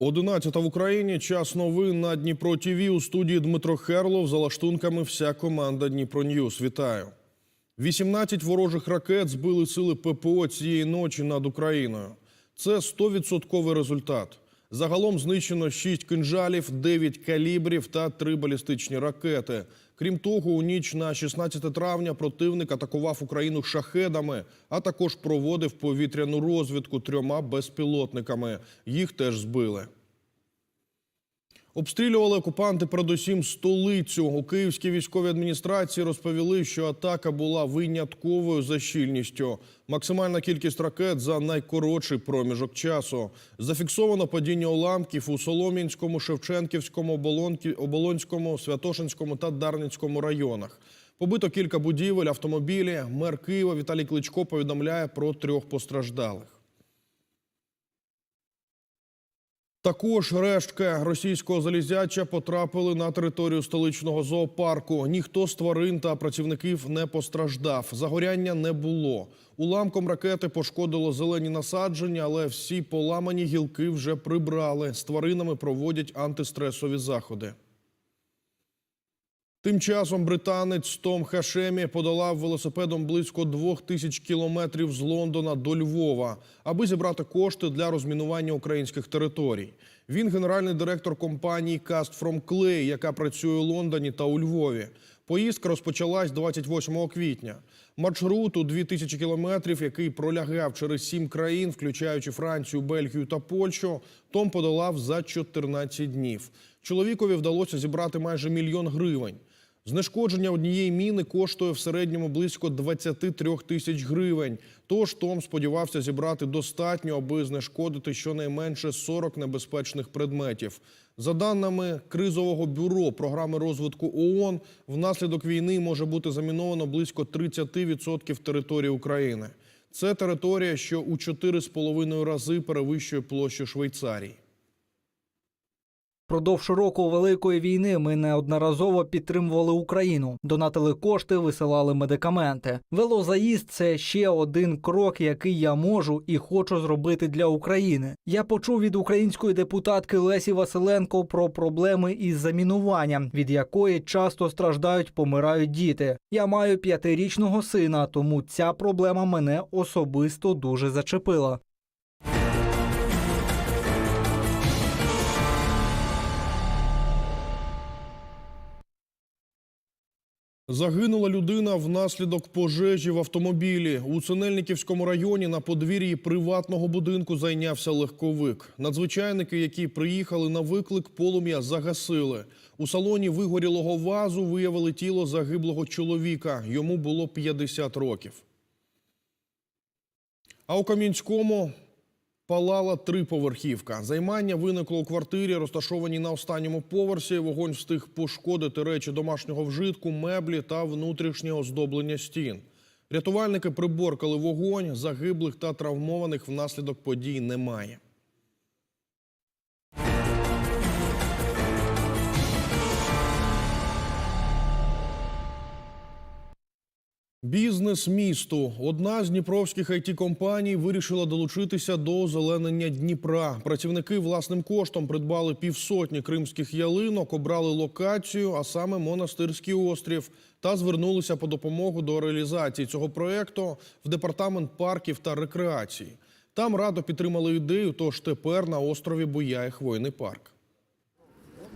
11 в Україні. Час новин на Дніпро ТІВІ. У студії Дмитро Херлов. За лаштунками вся команда Дніпро Ньюс. Вітаю. 18 ворожих ракет збили сили ППО цієї ночі над Україною. Це 100% результат. Загалом знищено 6 кинжалів, 9 калібрів та 3 балістичні ракети. Крім того, у ніч на 16 травня противник атакував Україну шахедами, а також проводив повітряну розвідку трьома безпілотниками. Їх теж збили. Обстрілювали окупанти передусім столицю. У київській військовій адміністрації розповіли, що атака була винятковою за щільністю. Максимальна кількість ракет за найкоротший проміжок часу. Зафіксовано падіння уламків у Солом'янському, Шевченківському, Оболонському, Святошинському та Дарницькому районах. Побито кілька будівель, автомобілі. Мер Києва Віталій Кличко повідомляє про трьох постраждалих. Також рештки російського залізяча потрапили на територію столичного зоопарку. Ніхто з тварин та працівників не постраждав. Загоряння не було. Уламком ракети пошкодило зелені насадження, але всі поламані гілки вже прибрали. З тваринами проводять антистресові заходи. Тим часом британець Том Хашемі подолав велосипедом близько двох тисяч кілометрів з Лондона до Львова, аби зібрати кошти для розмінування українських територій. Він генеральний директор компанії Cast From Clay, яка працює у Лондоні та у Львові. Поїздка розпочалась 28 квітня. Маршрут у 2000 кілометрів, який пролягав через сім країн, включаючи Францію, Бельгію та Польщу, Том подолав за 14 днів. Чоловікові вдалося зібрати майже мільйон гривень. Знешкодження однієї міни коштує в середньому близько 23 тисяч гривень. Тож Том сподівався зібрати достатньо, аби знешкодити щонайменше 40 небезпечних предметів. За даними кризового бюро програми розвитку ООН, внаслідок війни може бути заміновано близько 30% території України. Це територія, що у 4,5 рази перевищує площу Швейцарії. Продовж року великої війни ми неодноразово підтримували Україну, донатили кошти, висилали медикаменти. Велозаїзд це ще один крок, який я можу і хочу зробити для України. Я почув від української депутатки Лесі Василенко про проблеми із замінуванням, від якої часто страждають, помирають діти. Я маю п'ятирічного сина, тому ця проблема мене особисто дуже зачепила. Загинула людина внаслідок пожежі в автомобілі. У Синельниківському районі на подвір'ї приватного будинку зайнявся легковик. Надзвичайники, які приїхали на виклик, полум'я загасили. У салоні вигорілого вазу виявили тіло загиблого чоловіка. Йому було 50 років. А у Кам'янському палала триповерхівка. Займання виникло у квартирі, розташованій на останньому поверсі. Вогонь встиг пошкодити речі домашнього вжитку, меблі та внутрішнє оздоблення стін. Рятувальники приборкали вогонь, загиблих та травмованих внаслідок подій немає. Бізнес місту. Одна з дніпровських it компаній вирішила долучитися до озеленення Дніпра. Працівники власним коштом придбали півсотні кримських ялинок, обрали локацію, а саме монастирський острів, та звернулися по допомогу до реалізації цього проекту в департамент парків та рекреації. Там радо підтримали ідею, тож тепер на острові буяє хвойний парк.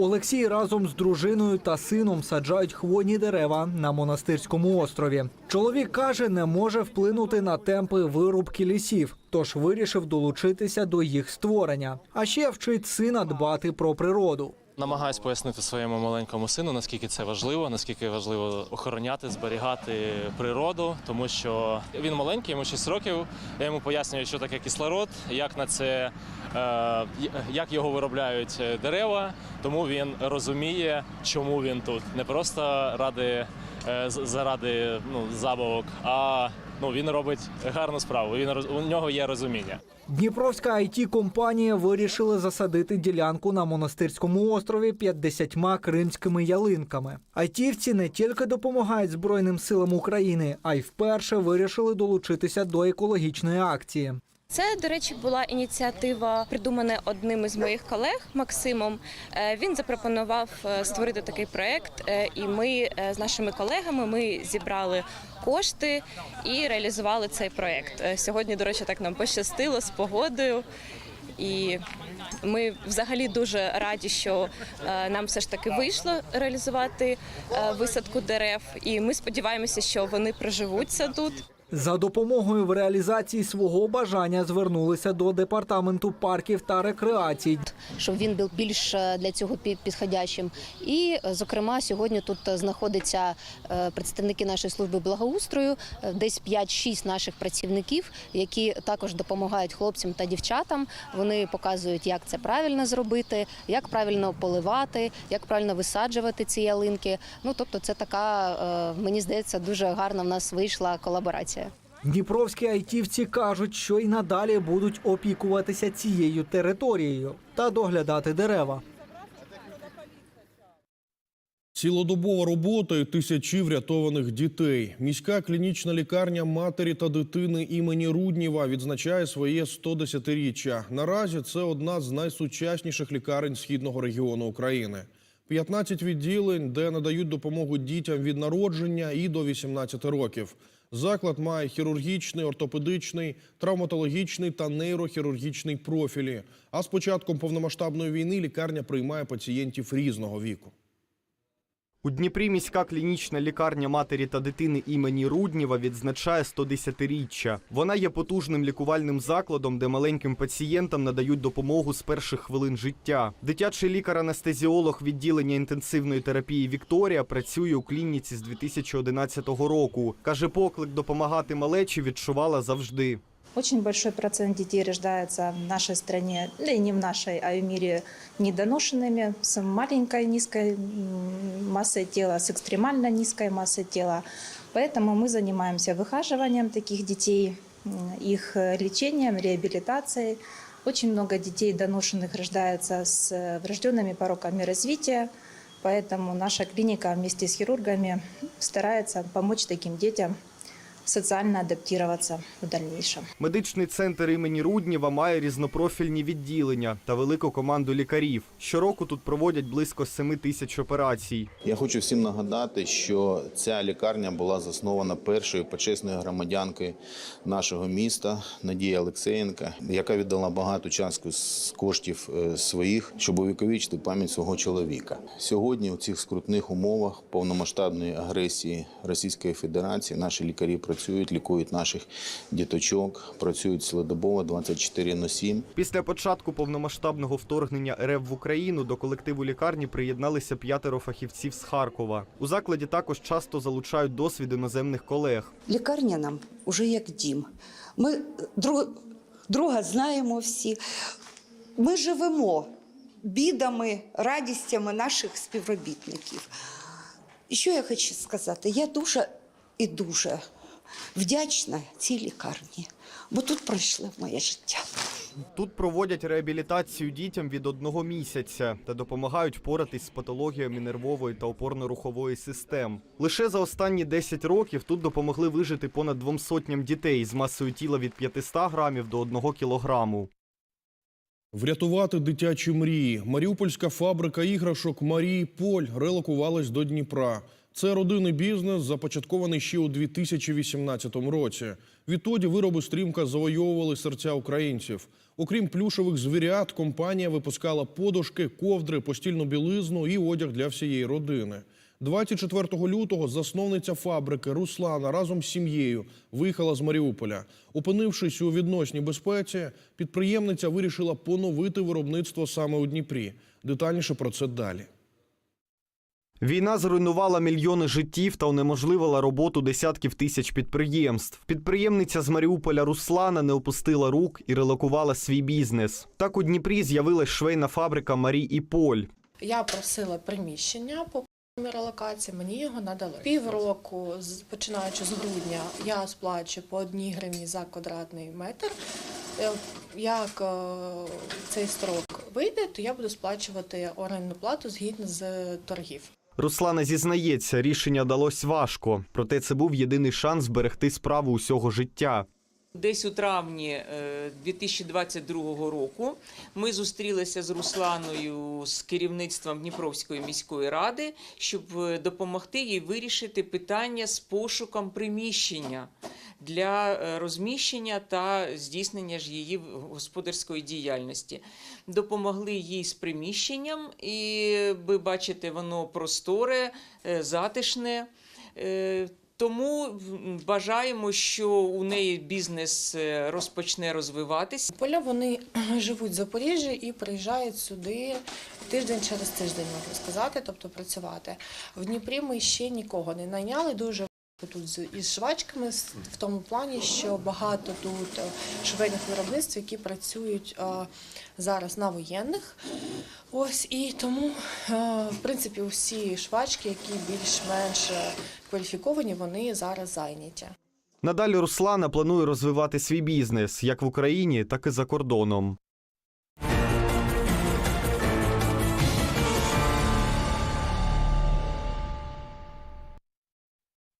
Олексій разом з дружиною та сином саджають хвойні дерева на монастирському острові. Чоловік каже, не може вплинути на темпи вирубки лісів, тож вирішив долучитися до їх створення. А ще вчить сина дбати про природу. Намагаюсь пояснити своєму маленькому сину, наскільки це важливо, наскільки важливо охороняти, зберігати природу, тому що він маленький, йому 6 років. Я йому пояснюю, що таке кислород, як на це е, як його виробляють е, дерева. Тому він розуміє, чому він тут. Не просто ради е, заради ну, забавок, а ну він робить гарну справу. Він у нього є розуміння. Дніпровська it компанія вирішила засадити ділянку на монастирському острові 50 кримськими ялинками. Айтівці не тільки допомагають Збройним силам України, а й вперше вирішили долучитися до екологічної акції. Це, до речі, була ініціатива, придумана одним із моїх колег Максимом. Е, Він запропонував е, створити такий проект, е, і ми з нашими колегами ми зібрали кошти і реалізували цей проект. Е, Сьогодні, до речі, так нам пощастило з погодою. І ми взагалі дуже раді, що е, нам все ж таки вийшло реалізувати е, висадку дерев. І ми сподіваємося, що вони проживуться тут. За допомогою в реалізації свого бажання звернулися до департаменту парків та рекреацій. щоб він був більш е, для цього пі- підходящим. І, е, зокрема, сьогодні тут е, знаходяться представники нашої служби благоустрою, десь 5-6 наших працівників, які також допомагають хлопцям та дівчатам. Вони показують, як це правильно зробити, як правильно поливати, як правильно висаджувати ці ялинки. Ну тобто, це така, мені здається, дуже гарна в нас вийшла колаборація. Дніпровські айтівці кажуть, що й надалі будуть опікуватися цією територією та доглядати дерева. Цілодобова робота і тисячі врятованих дітей. Міська клінічна лікарня матері та дитини імені Рудніва відзначає своє 110-річчя. Наразі це одна з найсучасніших лікарень східного регіону України. 15 відділень, де надають допомогу дітям від народження і до 18 років. Заклад має хірургічний, ортопедичний, травматологічний та нейрохірургічний профілі. А з початком повномасштабної війни лікарня приймає пацієнтів різного віку. У Дніпрі міська клінічна лікарня матері та дитини імені Рудніва відзначає 110-річчя. Вона є потужним лікувальним закладом, де маленьким пацієнтам надають допомогу з перших хвилин життя. Дитячий лікар-анестезіолог відділення інтенсивної терапії Вікторія працює у клініці з 2011 року. Каже, поклик допомагати малечі відчувала завжди. Очень большой процент детей рождается в нашей стране, да и не в нашей, а в мире недоношенными, с маленькой низкой массой тела, с экстремально низкой массой тела. Поэтому мы занимаемся выхаживанием таких детей, их лечением, реабилитацией. Очень много детей доношенных рождается с врожденными пороками развития, поэтому наша клиника вместе с хирургами старается помочь таким детям социально адаптироваться в дальнейшем. Медичний центр імені Рудніва має різнопрофільні відділення та велику команду лікарів. Щороку тут проводять близько 7 тисяч операцій. Я хочу всім нагадати, що ця лікарня була заснована першою почесною громадянкою нашого міста Надія Олексеєнка, яка віддала багато частку з коштів е, своїх, щоб увіковічити пам'ять свого чоловіка. Сьогодні у цих скрутних умовах повномасштабної агресії Російської Федерації наші лікарі працюють, лікують наших діточок, працюють цілодобово 24 на 7. Після початку повномасштабного вторгнення РФ в Україну до колективу лікарні приєдналися п'ятеро фахівців з Харкова. У закладі також часто залучають досвід іноземних колег. Лікарня нам уже як дім. Ми друг, друга знаємо всі. Ми живемо бідами, радістями наших співробітників. І що я хочу сказати? Я дуже і дуже вдячна цій лікарні, бо тут пройшло моє життя. Тут проводять реабілітацію дітям від одного місяця та допомагають впоратись з патологіями нервової та опорно-рухової систем. Лише за останні 10 років тут допомогли вижити понад двом сотням дітей з масою тіла від 500 грамів до 1 кілограму. Врятувати дитячі мрії. Маріупольська фабрика іграшок Марії Поль релокувалась до Дніпра. Це родинний бізнес, започаткований ще у 2018 році. Відтоді вироби стрімка завойовували серця українців. Окрім плюшових звірят, компанія випускала подушки, ковдри, постільну білизну і одяг для всієї родини. 24 лютого засновниця фабрики Руслана разом з сім'єю виїхала з Маріуполя. Опинившись у відносній безпеці, підприємниця вирішила поновити виробництво саме у Дніпрі. Детальніше про це далі. Війна зруйнувала мільйони життів та унеможливила роботу десятків тисяч підприємств. Підприємниця з Маріуполя Руслана не опустила рук і релокувала свій бізнес. Так у Дніпрі з'явилась швейна фабрика Марі і Поль. Я просила приміщення по релокації, мені його надали. Півроку, починаючи з грудня, я сплачу по одній гривні за квадратний метр. Е, Як е, цей строк вийде, то я буду сплачувати орендну плату згідно з торгів. Руслана зізнається, рішення далось важко, проте це був єдиний шанс зберегти справу усього життя. Десь у травні е, 2022 року ми зустрілися з Русланою з керівництвом Дніпровської міської ради, щоб е, допомогти їй вирішити питання з пошуком приміщення для е, розміщення та здійснення ж її господарської діяльності. Допомогли їй з приміщенням, і ви бачите, воно просторе, е, затишне. Е, Тому бажаємо, що у неї бізнес розпочне розвиватися. Поля вони живуть в Запоріжжі і приїжджають сюди тиждень через тиждень, можна сказати, тобто працювати. В Дніпрі ми ще нікого не найняли. Дуже тут із швачками в тому плані, що багато тут е, швейних виробництв, які працюють е, зараз на воєнних. Ось і тому, е, в принципі, усі швачки, які більш-менш кваліфіковані, вони зараз зайняті. Надалі Руслана планує розвивати свій бізнес як в Україні, так і за кордоном.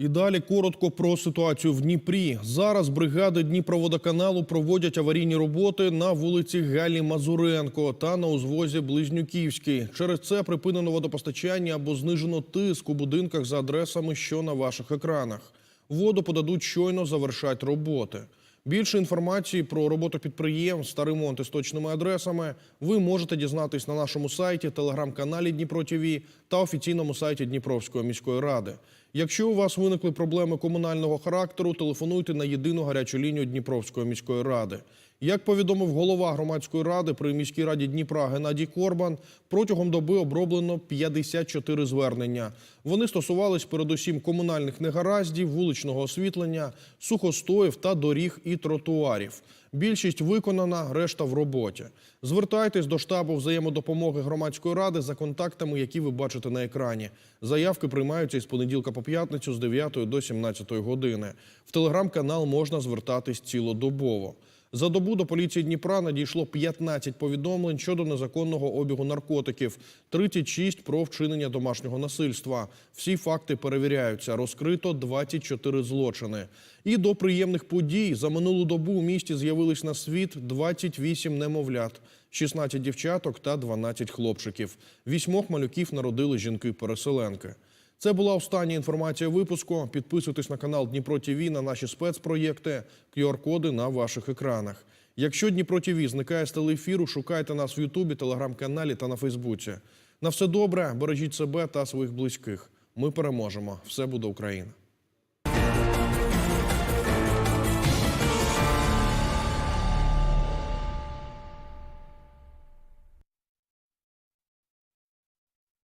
І далі коротко про ситуацію в Дніпрі. Зараз бригади Дніпроводоканалу проводять аварійні роботи на вулиці Галі Мазуренко та на узвозі Близнюківський. Через це припинено водопостачання або знижено тиск у будинках за адресами, що на ваших екранах. Воду подадуть щойно завершать роботи. Більше інформації про роботу підприємств та ремонти з точними адресами ви можете дізнатись на нашому сайті, телеграм-каналі Дніпро ТВ та офіційному сайті Дніпровської міської ради. Якщо у вас виникли проблеми комунального характеру, телефонуйте на єдину гарячу лінію Дніпровської міської ради. Як повідомив голова громадської ради при міській раді Дніпра Геннадій Корбан, протягом доби оброблено 54 звернення. Вони стосувались передусім комунальних негараздів, вуличного освітлення, сухостоїв та доріг і тротуарів. Більшість виконана, решта в роботі. Звертайтесь до штабу взаємодопомоги громадської ради за контактами, які ви бачите на екрані. Заявки приймаються із понеділка по п'ятницю з 9 до 17 години. В телеграм-канал можна звертатись цілодобово. За добу до поліції Дніпра надійшло 15 повідомлень щодо незаконного обігу наркотиків, 36 про вчинення домашнього насильства. Всі факти перевіряються. Розкрито 24 злочини. І до приємних подій за минулу добу у місті з'явились на світ 28 немовлят, 16 дівчаток та 12 хлопчиків. Вісьмох малюків народили жінки-переселенки. Це була остання інформація випуску. Підписуйтесь на канал Дніпро ТІВІ на наші спецпроєкти, QR-коди на ваших екранах. Якщо Дніпро ТІВІ зникає з телеефіру, шукайте нас в Ютубі, телеграм-каналі та на Фейсбуці. На все добре, бережіть себе та своїх близьких. Ми переможемо. Все буде Україна.